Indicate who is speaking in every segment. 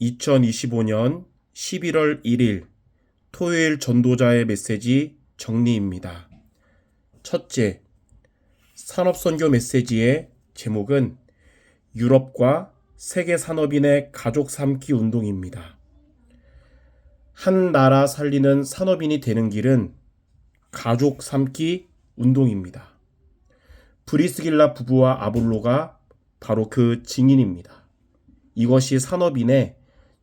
Speaker 1: 2025년 11월 1일 토요일 전도자의 메시지 정리입니다. 첫째, 산업선교 메시지의 제목은 유럽과 세계 산업인의 가족 삼기 운동입니다. 한 나라 살리는 산업인이 되는 길은 가족 삼기 운동입니다. 브리스길라 부부와 아볼로가 바로 그 증인입니다. 이것이 산업인의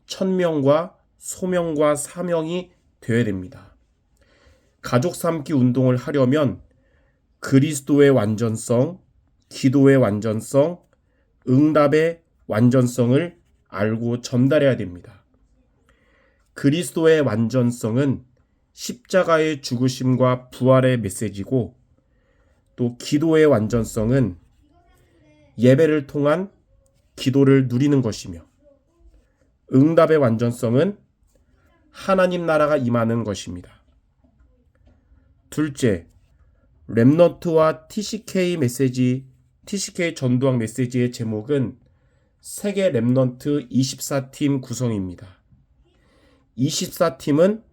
Speaker 1: 천명과 소명과 사명이 되어야 됩니다. 가족 삼기 운동을 하려면 그리스도의 완전성, 기도의 완전성, 응답의 완전성을 알고 전달해야 됩니다. 그리스도의 완전성은 십자가의 죽으심과 부활의 메시지고 또 기도의 완전성은 예배를 통한 기도를 누리는 것이며 응답의 완전성은 하나님 나라가 임하는 것입니다. 둘째, 랩너트와 TCK 메시지, TCK 전도학 메시지의 제목은 세계 랩넌트 24팀 구성입니다. 24팀은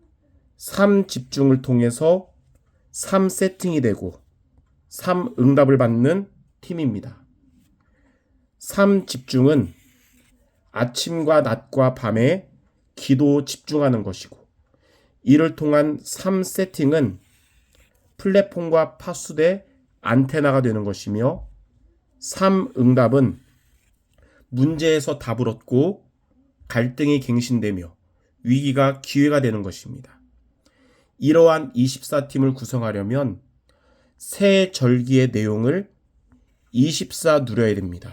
Speaker 1: 3 집중을 통해서 3 세팅이 되고 3 응답을 받는 팀입니다. 3 집중은 아침과 낮과 밤에 기도 집중하는 것이고 이를 통한 3 세팅은 플랫폼과 파수대 안테나가 되는 것이며 3 응답은 문제에서 답을 얻고 갈등이 갱신되며 위기가 기회가 되는 것입니다. 이러한 24팀을 구성하려면 새 절기의 내용을 24 누려야 됩니다.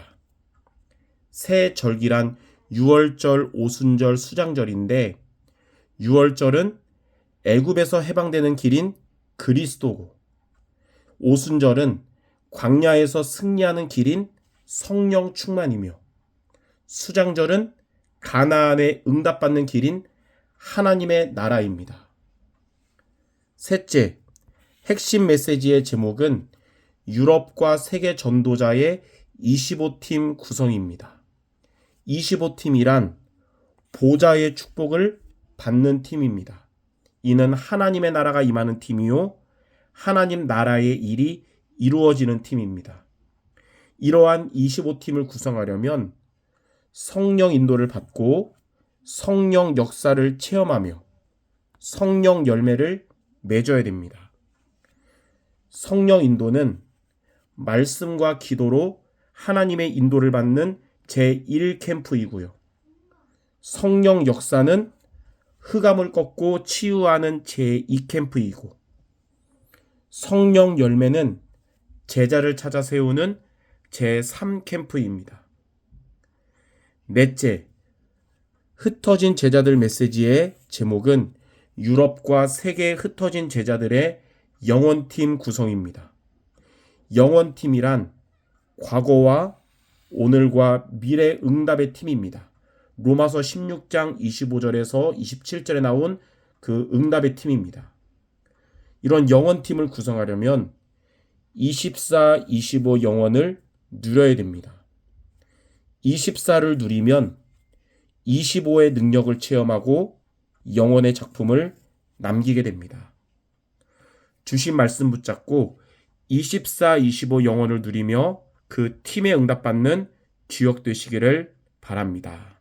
Speaker 1: 새 절기란 6월절, 오순절, 수장절인데 6월절은 애굽에서 해방되는 길인 그리스도고 오순절은 광야에서 승리하는 길인 성령 충만이며 수장절은 가나안에 응답받는 길인 하나님의 나라입니다. 셋째, 핵심 메시지의 제목은 유럽과 세계 전도자의 25팀 구성입니다. 25팀이란 보좌의 축복을 받는 팀입니다. 이는 하나님의 나라가 임하는 팀이요. 하나님 나라의 일이 이루어지는 팀입니다. 이러한 25팀을 구성하려면 성령 인도를 받고 성령 역사를 체험하며 성령 열매를 맺어야 됩니다. 성령 인도는 말씀과 기도로 하나님의 인도를 받는 제1캠프이고요. 성령 역사는 흑암을 꺾고 치유하는 제2캠프이고 성령 열매는 제자를 찾아 세우는 제3캠프입니다. 넷째, 흩어진 제자들 메시지의 제목은 유럽과 세계 흩어진 제자들의 영원팀 구성입니다. 영원팀이란 과거와 오늘과 미래 응답의 팀입니다. 로마서 16장 25절에서 27절에 나온 그 응답의 팀입니다. 이런 영원팀을 구성하려면 24, 25 영원을 누려야 됩니다. 24를 누리면 25의 능력을 체험하고 영원의 작품을 남기게 됩니다. 주신 말씀 붙잡고 24, 25 영원을 누리며 그 팀에 응답받는 주역 되시기를 바랍니다.